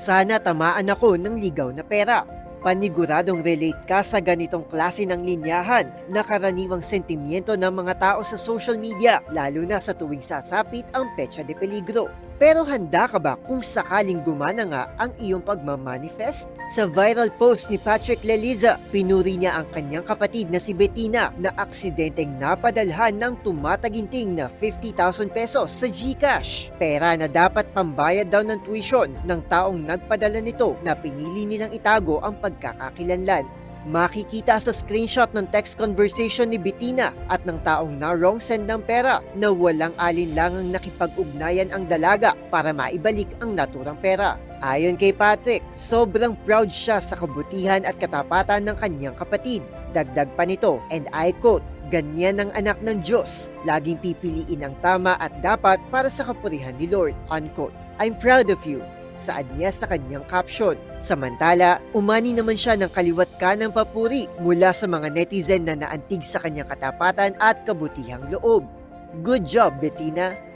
Sana tamaan ako ng ligaw na pera. Paniguradong relate ka sa ganitong klase ng linyahan na karaniwang sentimiento ng mga tao sa social media, lalo na sa tuwing sasapit ang petsa de peligro. Pero handa ka ba kung sakaling gumana nga ang iyong pagmamanifest? Sa viral post ni Patrick Leliza, pinuri niya ang kanyang kapatid na si Bettina na aksidenteng napadalhan ng tumataginting na 50,000 pesos sa GCash. Pera na dapat pambayad daw ng tuition ng taong nagpadala nito na pinili nilang itago ang pagkakakilanlan. Makikita sa screenshot ng text conversation ni Bettina at ng taong na wrong send ng pera na walang alinlangang nakipag-ugnayan ang dalaga para maibalik ang naturang pera. Ayon kay Patrick, sobrang proud siya sa kabutihan at katapatan ng kanyang kapatid. Dagdag pa nito, and I quote, Ganyan ang anak ng Diyos. Laging pipiliin ang tama at dapat para sa kapurihan ni Lord. Unquote. I'm proud of you saad niya sa kanyang caption. Samantala, umani naman siya ng kaliwat ka ng papuri mula sa mga netizen na naantig sa kanyang katapatan at kabutihang loob. Good job, Bettina!